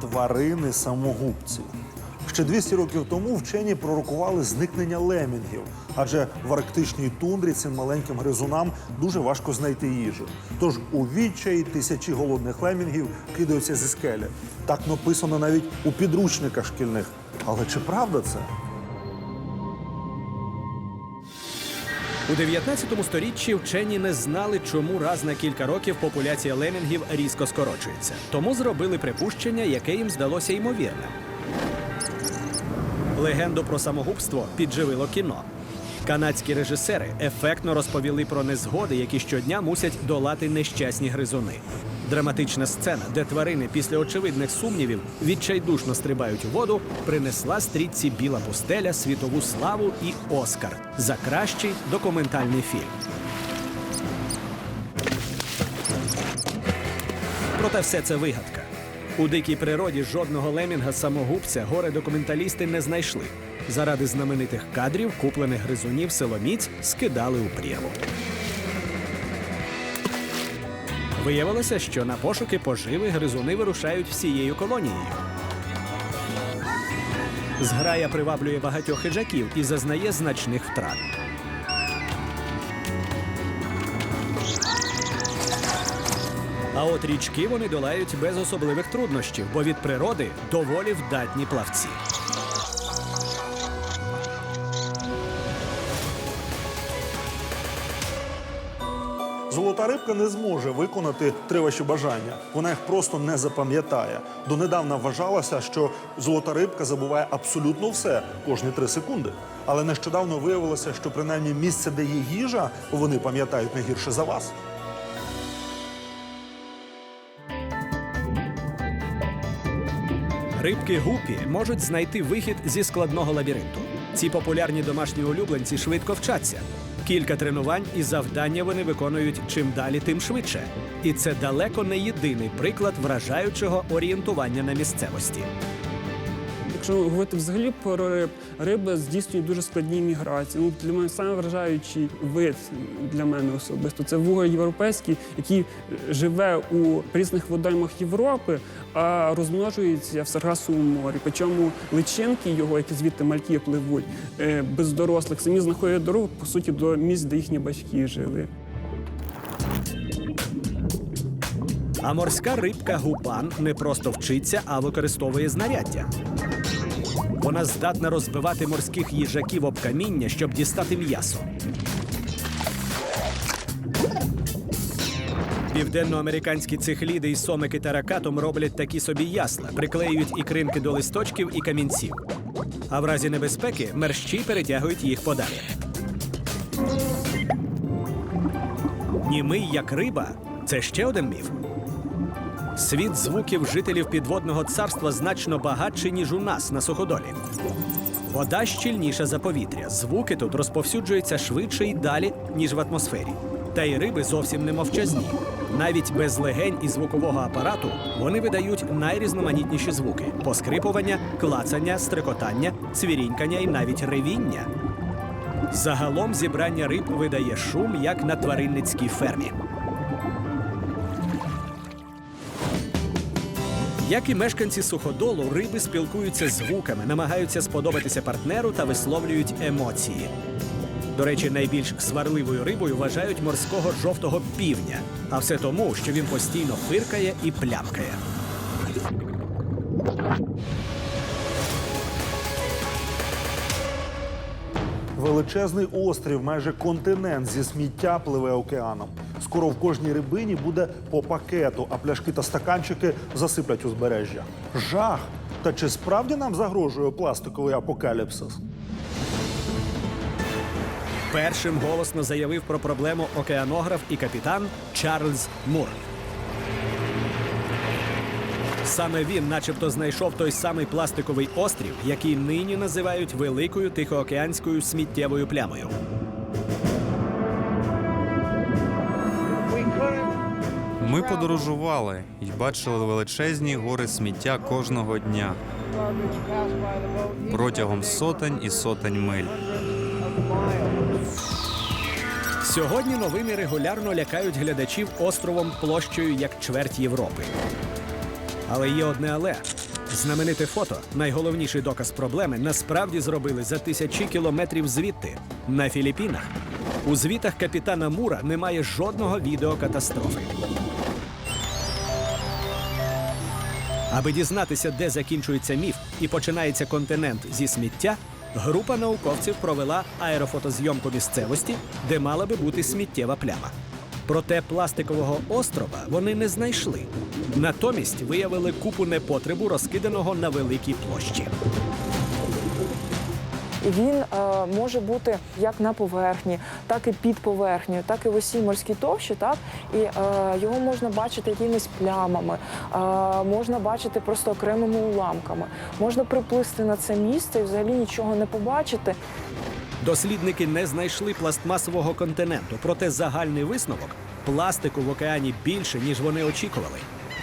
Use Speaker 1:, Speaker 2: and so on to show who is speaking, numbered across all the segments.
Speaker 1: тварини самогубці. Ще 200 років тому вчені пророкували зникнення лемінгів, адже в арктичній тундрі цим маленьким гризунам дуже важко знайти їжу. Тож у відчаї тисячі голодних лемінгів кидаються зі скелі. Так написано навіть у підручниках шкільних. Але чи правда це?
Speaker 2: У 19 сторіччі вчені не знали, чому раз на кілька років популяція лемінгів різко скорочується. Тому зробили припущення, яке їм здалося ймовірним. Легенду про самогубство підживило кіно. Канадські режисери ефектно розповіли про незгоди, які щодня мусять долати нещасні гризуни. Драматична сцена, де тварини після очевидних сумнівів відчайдушно стрибають у воду, принесла стрітці Біла пустеля світову славу і Оскар за кращий документальний фільм. Проте все це вигадка. У дикій природі жодного лемінга самогубця горе документалісти не знайшли. Заради знаменитих кадрів куплених гризунів силоміць скидали у прірву. Виявилося, що на пошуки поживи гризуни вирушають всією колонією. Зграя приваблює багатьох хижаків і зазнає значних втрат. А от річки вони долають без особливих труднощів, бо від природи доволі вдатні плавці.
Speaker 1: Золота рибка не зможе виконати три ваші бажання. Вона їх просто не запам'ятає. Донедавна вважалося, що золота рибка забуває абсолютно все кожні три секунди. Але нещодавно виявилося, що принаймні місце, де є їжа, вони пам'ятають не гірше за вас.
Speaker 2: Рибки гупі можуть знайти вихід зі складного лабіринту. Ці популярні домашні улюбленці швидко вчаться. Кілька тренувань і завдання вони виконують чим далі, тим швидше. І це далеко не єдиний приклад вражаючого орієнтування на місцевості.
Speaker 3: Якщо говорити взагалі про риб, риби здійснюють дуже складні міграції. Ну, для мене саме вид для мене особисто це вугор європейський, який живе у різних водоймах Європи, а розмножується в Саргасовому морі. Причому личинки його, які звідти мальки пливуть, е, без дорослих, самі знаходять дорогу по суті до місць, де їхні батьки жили.
Speaker 2: А морська рибка гупан не просто вчиться, а використовує знаряддя. Вона здатна розбивати морських їжаків об каміння, щоб дістати м'ясо. Південноамериканські цихліди із сомики та ракатом роблять такі собі ясла, приклеюють ікринки до листочків і камінців. А в разі небезпеки мерщі перетягують їх подалі. Німий як риба це ще один міф. Світ звуків жителів підводного царства значно багатший, ніж у нас на суходолі. Вода щільніша за повітря. Звуки тут розповсюджуються швидше і далі, ніж в атмосфері. Та й риби зовсім не мовчазні. Навіть без легень і звукового апарату вони видають найрізноманітніші звуки: поскрипування, клацання, стрекотання, цвірінькання і навіть ревіння. Загалом зібрання риб видає шум, як на тваринницькій фермі. Як і мешканці суходолу, риби спілкуються звуками, намагаються сподобатися партнеру та висловлюють емоції. До речі, найбільш сварливою рибою вважають морського жовтого півня, а все тому, що він постійно фиркає і плямкає.
Speaker 1: Величезний острів, майже континент зі сміття пливе океаном. Скоро в кожній рибині буде по пакету, а пляшки та стаканчики засиплять узбережжя. Жах! Та чи справді нам загрожує пластиковий апокаліпсис?
Speaker 2: Першим голосно заявив про проблему океанограф і капітан Чарльз Мур. Саме він, начебто, знайшов той самий пластиковий острів, який нині називають великою тихоокеанською сміттєвою плямою.
Speaker 4: Ми подорожували і бачили величезні гори сміття кожного дня протягом сотень і сотень миль.
Speaker 2: Сьогодні новини регулярно лякають глядачів островом площею як чверть Європи. Але є одне але. Знамените фото, найголовніший доказ проблеми, насправді зробили за тисячі кілометрів звідти, на Філіппінах. У звітах капітана Мура немає жодного відео катастрофи. Аби дізнатися, де закінчується міф і починається континент зі сміття, група науковців провела аерофотозйомку місцевості, де мала би бути сміттєва пляма. Проте пластикового острова вони не знайшли. Натомість виявили купу непотребу, розкиданого на великій площі.
Speaker 5: Він е, може бути як на поверхні, так і під поверхнею, так і в усій морській товщі. Так і е, його можна бачити якимись плямами, е, можна бачити просто окремими уламками. Можна приплисти на це місце і взагалі нічого не побачити.
Speaker 2: Дослідники не знайшли пластмасового континенту, проте загальний висновок пластику в океані більше, ніж вони очікували.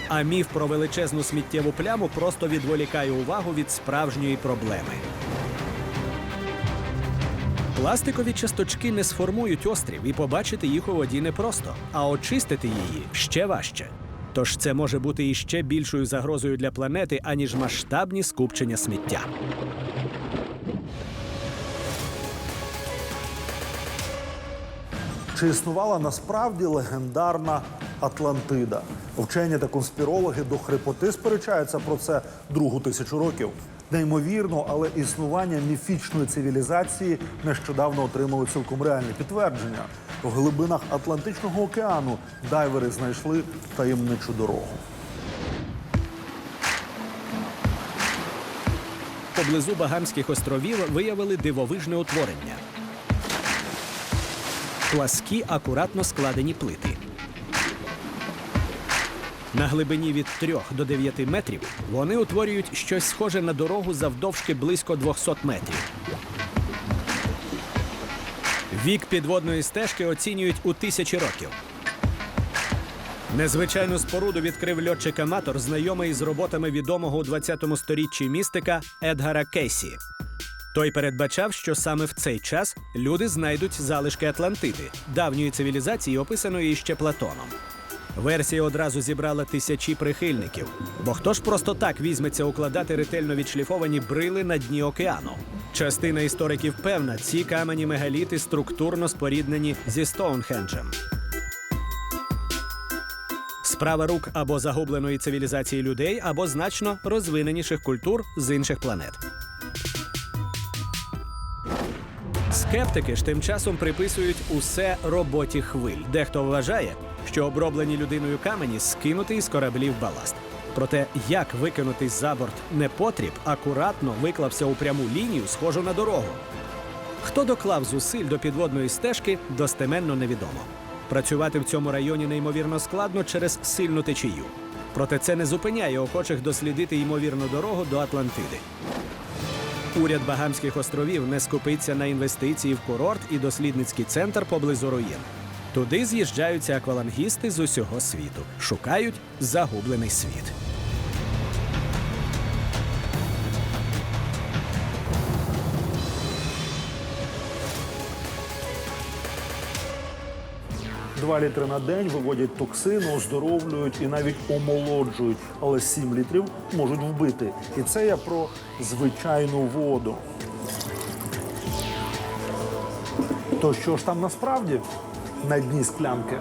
Speaker 2: А міф про величезну сміттєву пляму просто відволікає увагу від справжньої проблеми. Пластикові часточки не сформують острів, і побачити їх у воді непросто, а очистити її ще важче. Тож це може бути іще більшою загрозою для планети, аніж масштабні скупчення сміття.
Speaker 1: Чи існувала насправді легендарна Атлантида? Вчені та конспірологи до хрипоти сперечаються про це другу тисячу років. Неймовірно, але існування міфічної цивілізації нещодавно отримали цілком реальне підтвердження. В глибинах Атлантичного океану дайвери знайшли таємничу дорогу.
Speaker 2: Поблизу Багамських островів виявили дивовижне утворення. Пласкі акуратно складені плити. На глибині від 3 до 9 метрів вони утворюють щось схоже на дорогу завдовжки близько 200 метрів. Вік підводної стежки оцінюють у тисячі років. Незвичайну споруду відкрив льотчик-аматор, знайомий з роботами відомого у 20 сторіччі містика Едгара Кейсі. Той передбачав, що саме в цей час люди знайдуть залишки Атлантиди, давньої цивілізації, описаної ще Платоном. Версія одразу зібрала тисячі прихильників. Бо хто ж просто так візьметься укладати ретельно відшліфовані брили на дні океану? Частина істориків певна, ці камені мегаліти структурно споріднені зі Стоунхенджем. Справа рук або загубленої цивілізації людей, або значно розвиненіших культур з інших планет. Скептики ж тим часом приписують усе роботі хвиль. Дехто вважає, що оброблені людиною камені скинути із кораблів баласт. Проте, як викинутий за борт непотріб акуратно виклався у пряму лінію, схожу на дорогу. Хто доклав зусиль до підводної стежки, достеменно невідомо. Працювати в цьому районі неймовірно складно через сильну течію. Проте це не зупиняє охочих дослідити ймовірну дорогу до Атлантиди. Уряд Багамських островів не скупиться на інвестиції в курорт і дослідницький центр поблизу руїн. Туди з'їжджаються аквалангісти з усього світу, шукають загублений світ.
Speaker 1: Два літри на день виводять токсини, оздоровлюють і навіть омолоджують. Але 7 літрів можуть вбити. І це я про звичайну воду. То що ж там насправді на дні склянки?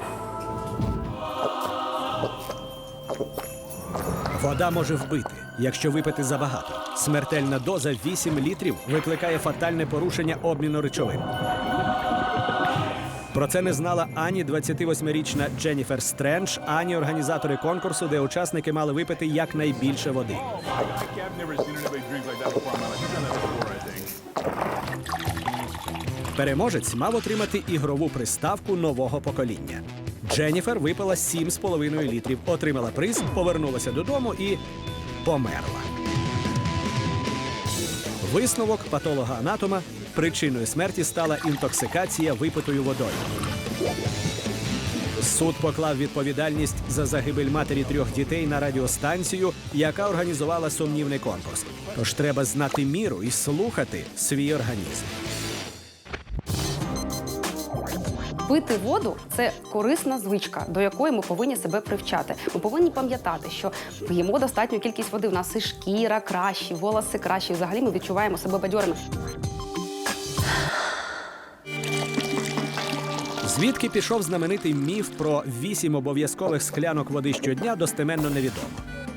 Speaker 2: Вода може вбити, якщо випити забагато. Смертельна доза 8 літрів викликає фатальне порушення обміну речовин. Про це не знала ані 28-річна Дженніфер Стрендж, ані організатори конкурсу, де учасники мали випити якнайбільше води. Переможець мав отримати ігрову приставку нового покоління. Дженніфер випила 7,5 літрів, отримала приз, повернулася додому і померла. Висновок патолога-анатома причиною смерті стала інтоксикація випитою водою. Суд поклав відповідальність за загибель матері трьох дітей на радіостанцію, яка організувала сумнівний конкурс. Тож треба знати міру і слухати свій організм.
Speaker 6: Пити воду це корисна звичка, до якої ми повинні себе привчати. Ми повинні пам'ятати, що п'ємо достатню кількість води. У нас і шкіра кращі, волоси кращі. Взагалі ми відчуваємо себе бадьорими.
Speaker 2: Звідки пішов знаменитий міф про вісім обов'язкових склянок води щодня, достеменно невідомо.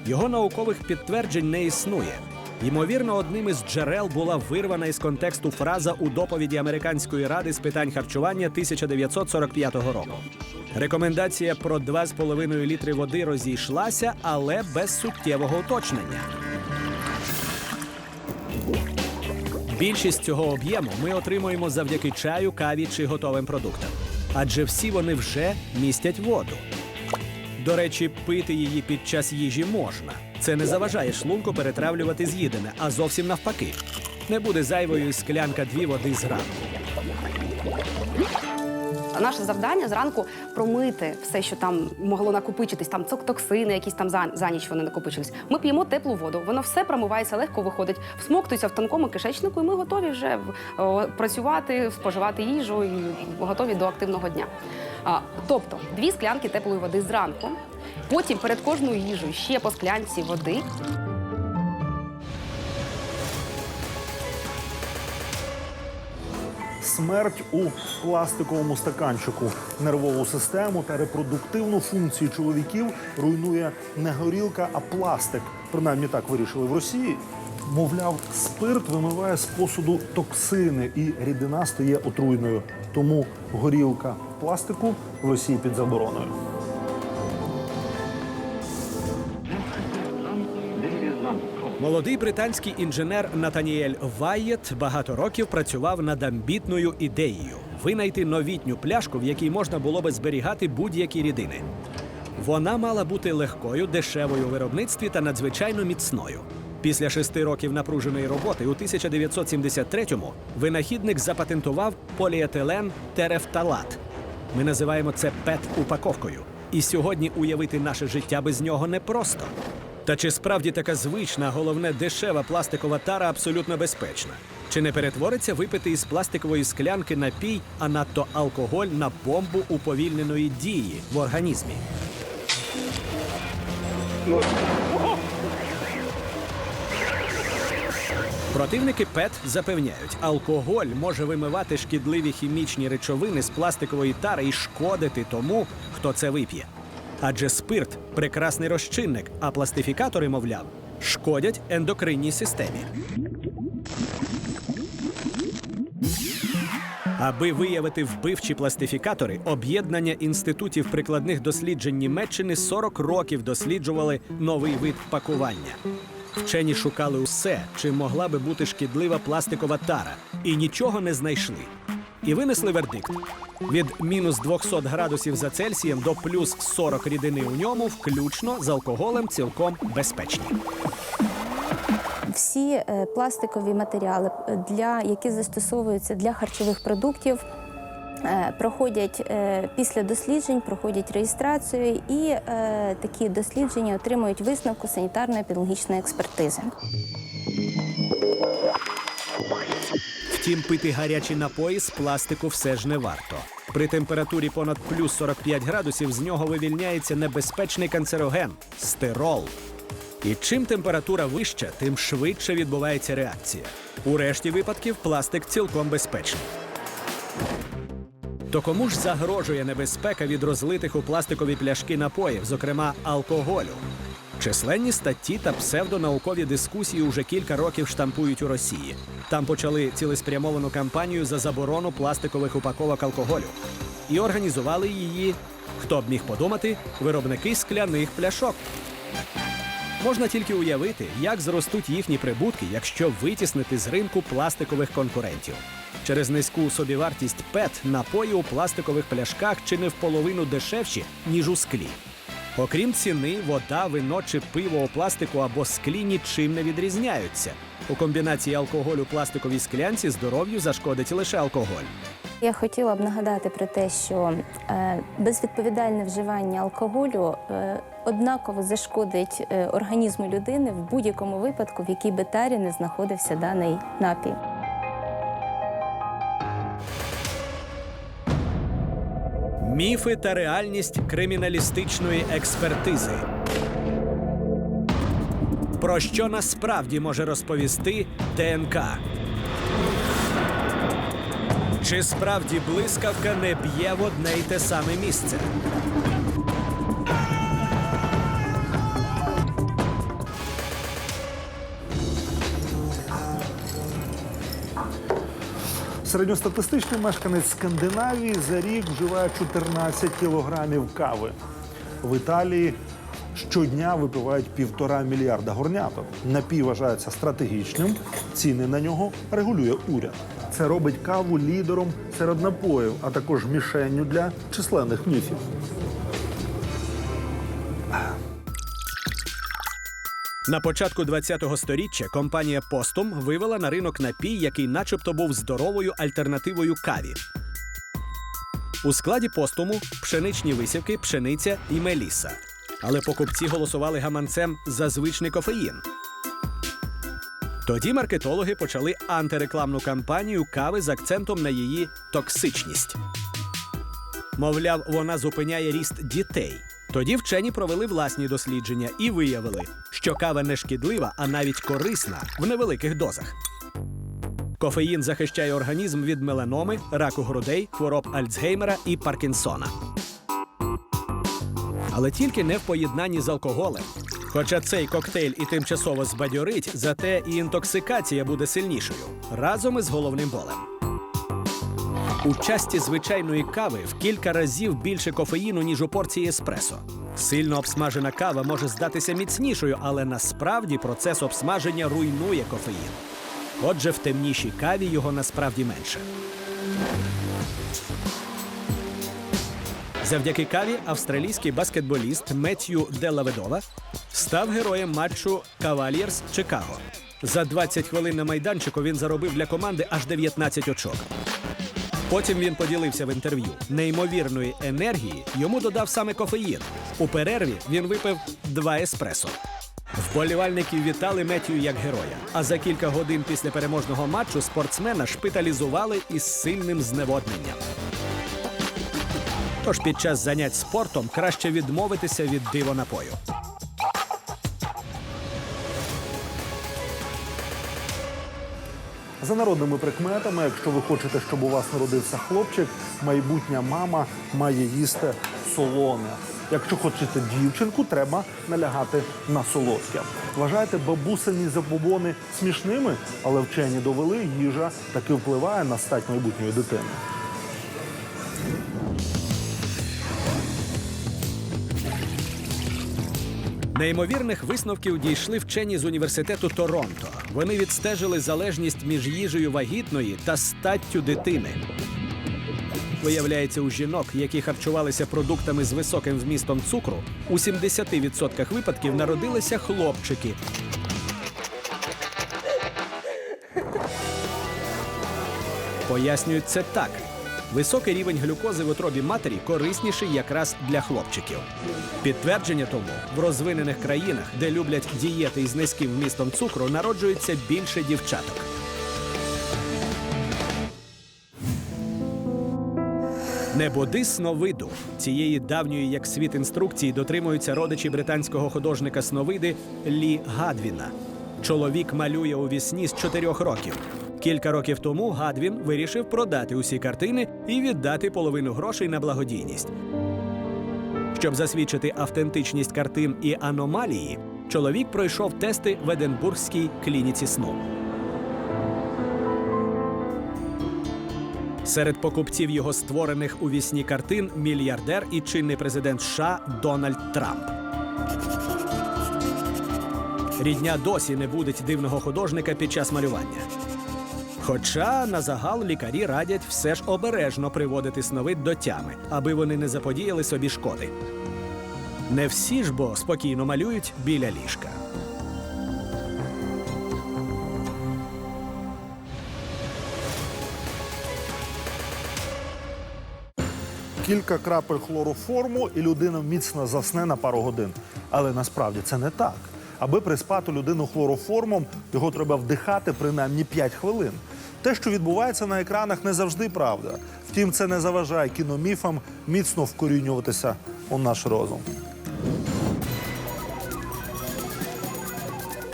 Speaker 2: Його наукових підтверджень не існує. Ймовірно, одним із джерел була вирвана із контексту фраза у доповіді Американської ради з питань харчування 1945 року. Рекомендація про 2,5 літри води розійшлася, але без суттєвого уточнення. Більшість цього об'єму ми отримуємо завдяки чаю, каві чи готовим продуктам. Адже всі вони вже містять воду. До речі, пити її під час їжі можна. Це не заважає шлунку перетравлювати з'їдене, а зовсім навпаки. Не буде зайвою склянка дві води зранку.
Speaker 6: Наше завдання зранку промити все, що там могло накопичитись, там токсини, якісь там за, за ніч вони накопичились. Ми п'ємо теплу воду, воно все промивається, легко виходить, всмоктується в тонкому кишечнику, і ми готові вже о, працювати, споживати їжу і готові до активного дня. А, тобто дві склянки теплої води зранку, потім перед кожною їжею ще по склянці води.
Speaker 1: Смерть у пластиковому стаканчику. Нервову систему та репродуктивну функцію чоловіків руйнує не горілка, а пластик. Принаймні так вирішили в Росії. Мовляв, спирт вимиває з посуду токсини, і рідина стає отруйною. Тому горілка пластику в Росії під забороною.
Speaker 2: Молодий британський інженер Натаніель Вайєт багато років працював над амбітною ідеєю винайти новітню пляшку, в якій можна було би зберігати будь-які рідини. Вона мала бути легкою, дешевою у виробництві та надзвичайно міцною. Після шести років напруженої роботи у 1973-му винахідник запатентував поліетилен терефталат. Ми називаємо це ПЕТ-упаковкою. І сьогодні уявити наше життя без нього непросто. Та чи справді така звична, головне дешева пластикова тара абсолютно безпечна? Чи не перетвориться випити із пластикової склянки напій, а надто алкоголь на бомбу уповільненої дії в організмі? Противники ПЕТ запевняють, алкоголь може вимивати шкідливі хімічні речовини з пластикової тари і шкодити тому, хто це вип'є. Адже спирт прекрасний розчинник, а пластифікатори, мовляв, шкодять ендокринній системі. Аби виявити вбивчі пластифікатори, об'єднання інститутів прикладних досліджень Німеччини 40 років досліджували новий вид пакування. Вчені шукали усе, чим могла би бути шкідлива пластикова тара, і нічого не знайшли. І винесли вердикт: від мінус 200 градусів за Цельсієм до плюс 40 рідини у ньому, включно з алкоголем, цілком безпечні.
Speaker 7: Всі е, пластикові матеріали, е, для, які застосовуються для харчових продуктів, е, проходять після досліджень, проходять реєстрацію і такі дослідження отримують висновку санітарно-епідемічної експертизи.
Speaker 2: Втім, пити гарячі напої з пластику все ж не варто. При температурі понад плюс 45 градусів з нього вивільняється небезпечний канцероген стирол. І чим температура вища, тим швидше відбувається реакція. У решті випадків пластик цілком безпечний. То кому ж загрожує небезпека від розлитих у пластикові пляшки напоїв, зокрема алкоголю? Численні статті та псевдонаукові дискусії уже кілька років штампують у Росії. Там почали цілеспрямовану кампанію за заборону пластикових упаковок алкоголю і організували її, хто б міг подумати, виробники скляних пляшок. Можна тільки уявити, як зростуть їхні прибутки, якщо витіснити з ринку пластикових конкурентів. Через низьку собівартість ПЕТ напої у пластикових пляшках чи не в половину дешевші, ніж у склі. Окрім ціни, вода, вино чи пиво у пластику або склі нічим не відрізняються. У комбінації алкоголю пластиковій склянці здоров'ю зашкодить лише алкоголь.
Speaker 7: Я хотіла б нагадати про те, що е, безвідповідальне вживання алкоголю е, однаково зашкодить е, організму людини в будь-якому випадку, в якій би тарі не знаходився даний напій.
Speaker 2: Міфи та реальність криміналістичної експертизи. Про що насправді може розповісти ДНК? Чи справді блискавка не б'є в одне й те саме місце?
Speaker 1: Середньостатистичний мешканець Скандинавії за рік вживає 14 кілограмів кави. В Італії щодня випивають півтора мільярда горняток. Напій вважається стратегічним. Ціни на нього регулює уряд. Це робить каву лідером серед напоїв, а також мішенню для численних міфів.
Speaker 2: На початку 20-го сторіччя компанія Постум вивела на ринок напій, який начебто був здоровою альтернативою каві. У складі постуму пшеничні висівки, пшениця і меліса. Але покупці голосували гаманцем за звичний кофеїн. Тоді маркетологи почали антирекламну кампанію кави з акцентом на її токсичність. Мовляв, вона зупиняє ріст дітей. Тоді вчені провели власні дослідження і виявили, що кава не шкідлива, а навіть корисна в невеликих дозах. Кофеїн захищає організм від меланоми, раку грудей, хвороб Альцгеймера і Паркінсона. Але тільки не в поєднанні з алкоголем. Хоча цей коктейль і тимчасово збадьорить, зате і інтоксикація буде сильнішою разом із головним болем. У часті звичайної кави в кілька разів більше кофеїну, ніж у порції еспресо. Сильно обсмажена кава може здатися міцнішою, але насправді процес обсмаження руйнує кофеїн. Отже, в темнішій каві його насправді менше. Завдяки каві австралійський баскетболіст Меттью Делаведова став героєм матчу Кавальєрс Чикаго. За 20 хвилин на майданчику він заробив для команди аж 19 очок. Потім він поділився в інтерв'ю. Неймовірної енергії йому додав саме кофеїн. У перерві він випив два еспресо. Вболівальники вітали Меттю як героя. А за кілька годин після переможного матчу спортсмена шпиталізували із сильним зневодненням. Тож під час занять спортом краще відмовитися від дивонапою.
Speaker 1: За народними прикметами, якщо ви хочете, щоб у вас народився хлопчик, майбутня мама має їсти солоне. Якщо хочете дівчинку, треба налягати на солодке. Вважаєте бабусині забобони смішними, але вчені довели, їжа таки впливає на стать майбутньої дитини.
Speaker 2: Неймовірних висновків дійшли вчені з університету Торонто. Вони відстежили залежність між їжею вагітної та статтю дитини. Виявляється, у жінок, які харчувалися продуктами з високим вмістом цукру, у 70% випадків народилися хлопчики. Пояснюють це так: високий рівень глюкози в утробі матері корисніший якраз для хлопчиків. Підтвердження тому в розвинених країнах, де люблять дієти із низьким вмістом цукру, народжується більше дівчаток. Небоди сновиду цієї давньої як світ інструкції дотримуються родичі британського художника сновиди Лі Гадвіна. Чоловік малює у вісні з чотирьох років. Кілька років тому Гадвін вирішив продати усі картини і віддати половину грошей на благодійність. Щоб засвідчити автентичність картин і аномалії, чоловік пройшов тести в Единбурзькій клініці сну. Серед покупців його створених у вісні картин мільярдер і чинний президент США Дональд Трамп. Рідня досі не будить дивного художника під час малювання. Хоча на загал лікарі радять все ж обережно приводити сновид до тями, аби вони не заподіяли собі шкоди. Не всі ж бо спокійно малюють біля ліжка.
Speaker 1: Кілька крапель хлороформу, і людина міцно засне на пару годин. Але насправді це не так. Аби приспати людину хлороформом, його треба вдихати принаймні 5 хвилин. Те, що відбувається на екранах, не завжди правда. Втім, це не заважає кіноміфам міцно вкорінюватися у наш розум.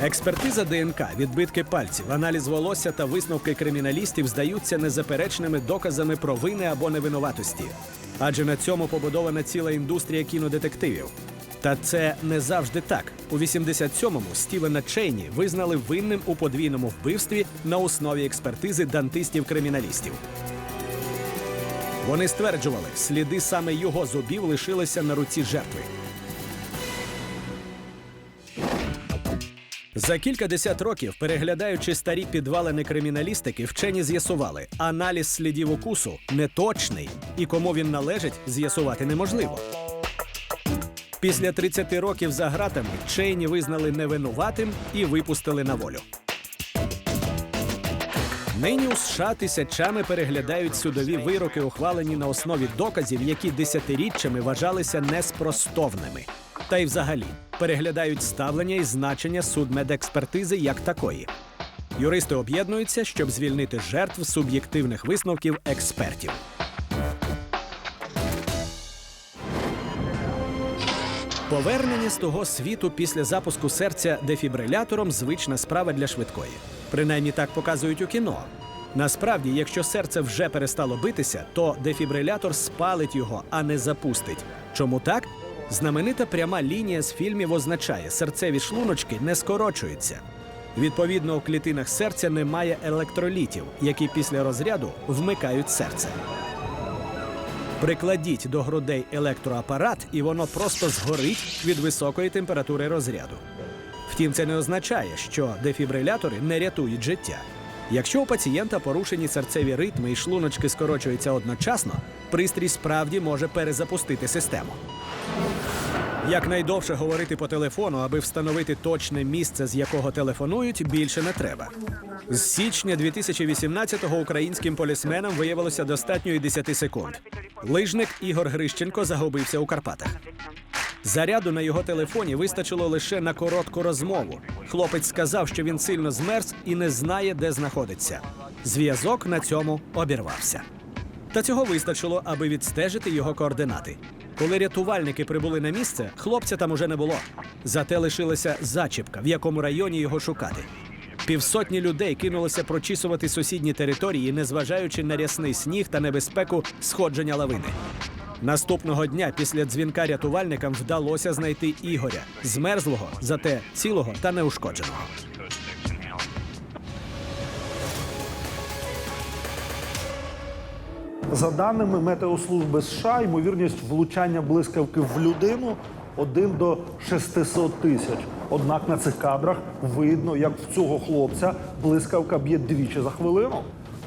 Speaker 2: Експертиза ДНК, відбитки пальців, аналіз волосся та висновки криміналістів здаються незаперечними доказами провини або невинуватості. Адже на цьому побудована ціла індустрія кінодетективів. Та це не завжди так. У 87-му Стівена Чейні визнали винним у подвійному вбивстві на основі експертизи дантистів-криміналістів. Вони стверджували, сліди саме його зубів лишилися на руці жертви. За кількадесят років, переглядаючи старі підвалини криміналістики, вчені з'ясували, аналіз слідів укусу неточний, і кому він належить, з'ясувати неможливо. Після 30 років за ґратами Чейні визнали невинуватим і випустили на волю. Нині у США тисячами переглядають судові вироки, ухвалені на основі доказів, які десятиріччями вважалися неспростовними. Та й взагалі переглядають ставлення і значення судмедекспертизи як такої. Юристи об'єднуються, щоб звільнити жертв суб'єктивних висновків експертів. Повернення з того світу після запуску серця дефібрилятором звична справа для швидкої. Принаймні так показують у кіно. Насправді, якщо серце вже перестало битися, то дефібрилятор спалить його, а не запустить. Чому так? Знаменита пряма лінія з фільмів означає, серцеві шлуночки не скорочуються. Відповідно, у клітинах серця немає електролітів, які після розряду вмикають серце. Прикладіть до грудей електроапарат, і воно просто згорить від високої температури розряду. Втім, це не означає, що дефібрилятори не рятують життя. Якщо у пацієнта порушені серцеві ритми і шлуночки скорочуються одночасно, пристрій справді може перезапустити систему. Якнайдовше говорити по телефону, аби встановити точне місце, з якого телефонують, більше не треба. З січня 2018-го українським полісменам виявилося достатньо і 10 секунд. Лижник Ігор Грищенко загубився у Карпатах. Заряду на його телефоні вистачило лише на коротку розмову. Хлопець сказав, що він сильно змерз і не знає, де знаходиться. Зв'язок на цьому обірвався. Та цього вистачило, аби відстежити його координати. Коли рятувальники прибули на місце, хлопця там уже не було. Зате лишилася зачіпка, в якому районі його шукати. Півсотні людей кинулося прочісувати сусідні території, незважаючи на рясний сніг та небезпеку сходження лавини. Наступного дня після дзвінка рятувальникам вдалося знайти Ігоря, змерзлого, зате цілого та неушкодженого.
Speaker 1: За даними Метеослужби США, ймовірність влучання блискавки в людину 1 до 600 тисяч. Однак на цих кадрах видно, як в цього хлопця блискавка б'є двічі за хвилину.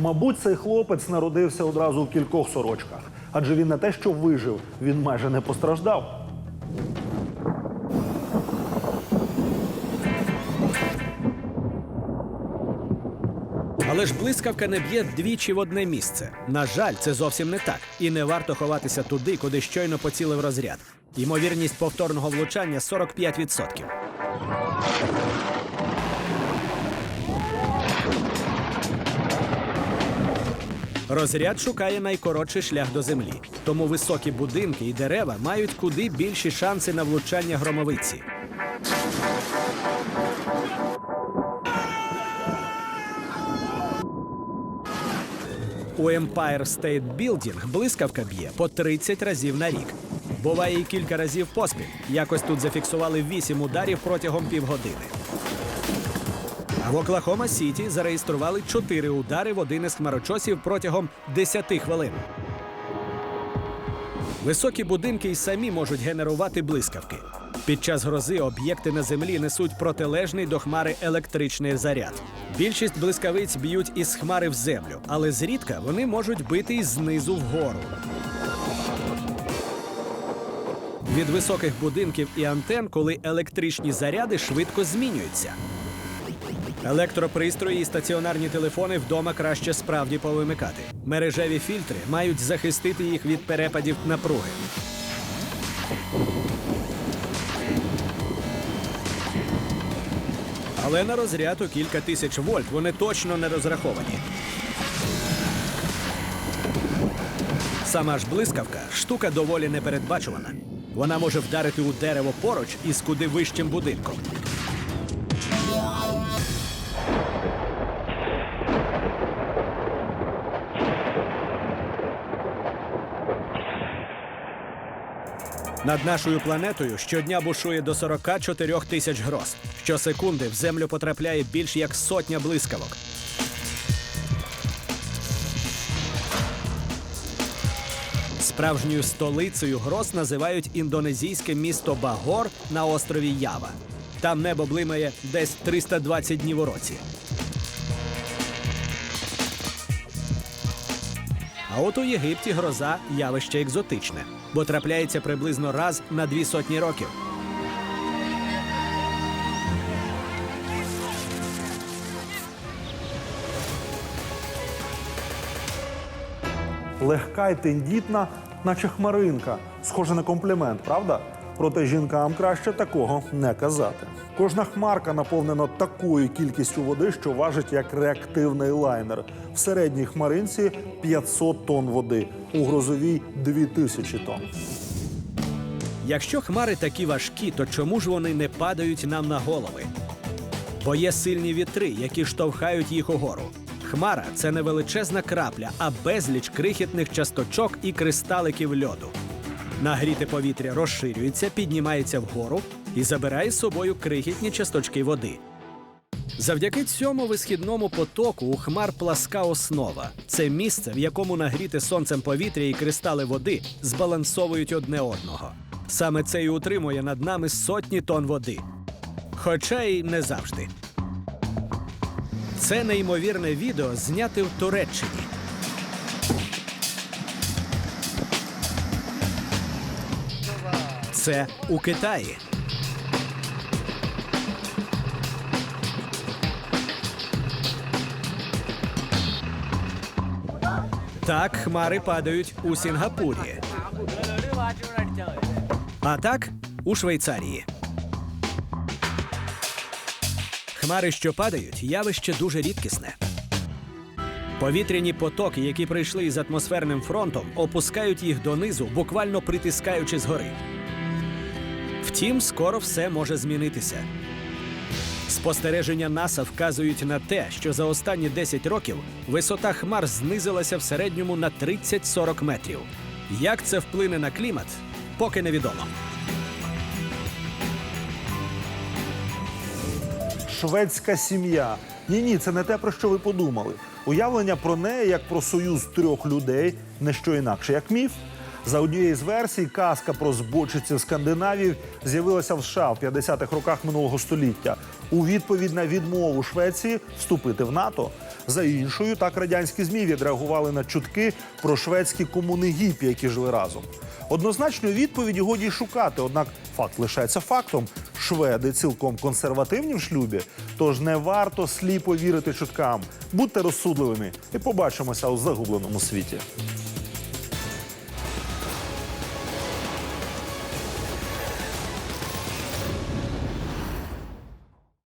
Speaker 1: Мабуть, цей хлопець народився одразу у кількох сорочках, адже він не те, що вижив, він майже не постраждав.
Speaker 2: Але ж блискавка не б'є двічі в одне місце. На жаль, це зовсім не так. І не варто ховатися туди, куди щойно поцілив розряд. Ймовірність повторного влучання 45%. Розряд шукає найкоротший шлях до землі, тому високі будинки і дерева мають куди більші шанси на влучання громовиці. У Empire State Building блискавка б'є по 30 разів на рік. Буває і кілька разів поспіль. Якось тут зафіксували 8 ударів протягом півгодини. А в Оклахома Сіті зареєстрували 4 удари в один із хмарочосів протягом 10 хвилин. Високі будинки й самі можуть генерувати блискавки. Під час грози об'єкти на землі несуть протилежний до хмари електричний заряд. Більшість блискавиць б'ють із хмари в землю, але зрідка вони можуть бити із знизу вгору. Від високих будинків і антен, коли електричні заряди швидко змінюються. Електропристрої і стаціонарні телефони вдома краще справді повимикати. Мережеві фільтри мають захистити їх від перепадів напруги. Але на розряд у кілька тисяч вольт вони точно не розраховані. Сама ж блискавка штука доволі непередбачувана. Вона може вдарити у дерево поруч із куди вищим будинком. Над нашою планетою щодня бушує до 44 тисяч гроз. Щосекунди в землю потрапляє більш як сотня блискавок. Справжньою столицею гроз називають індонезійське місто Багор на острові Ява. Там небо блимає десь 320 днів у році. А от у Єгипті гроза явище екзотичне, бо трапляється приблизно раз на дві сотні років.
Speaker 1: Легка й тендітна, наче хмаринка. Схоже на комплімент, правда? Проте жінкам краще такого не казати. Кожна хмарка наповнена такою кількістю води, що важить як реактивний лайнер. В середній хмаринці 500 тонн води, у грозовій 2000 тонн.
Speaker 2: Якщо хмари такі важкі, то чому ж вони не падають нам на голови? Бо є сильні вітри, які штовхають їх угору. Хмара це не величезна крапля, а безліч крихітних часточок і кристаликів льоду. Нагріте повітря розширюється, піднімається вгору і забирає з собою крихітні часточки води. Завдяки цьому висхідному потоку у хмар пласка основа. Це місце, в якому нагріте сонцем повітря і кристали води збалансовують одне одного. Саме це і утримує над нами сотні тонн води. Хоча й не завжди. Це неймовірне відео зняте в Туреччині. Це у Китаї. Так хмари падають у Сінгапурі. А так у Швейцарії. Хмари, що падають, явище дуже рідкісне. Повітряні потоки, які прийшли із атмосферним фронтом, опускають їх донизу, буквально притискаючи згори. Втім, скоро все може змінитися. Спостереження НАСА вказують на те, що за останні 10 років висота хмар знизилася в середньому на 30-40 метрів. Як це вплине на клімат, поки невідомо.
Speaker 1: Шведська сім'я. Ні, ні, це не те, про що ви подумали. Уявлення про неї як про союз трьох людей не що інакше, як міф. За однією з версій, казка про збочиців скандинавів з'явилася в США в 50-х роках минулого століття у відповідь на відмову Швеції вступити в НАТО. За іншою, так радянські змі відреагували на чутки про шведські комуни гіпі, які жили разом. Однозначної відповіді годі шукати, однак факт лишається фактом. Шведи цілком консервативні в шлюбі, тож не варто сліпо вірити чуткам. Будьте розсудливими і побачимося у загубленому світі.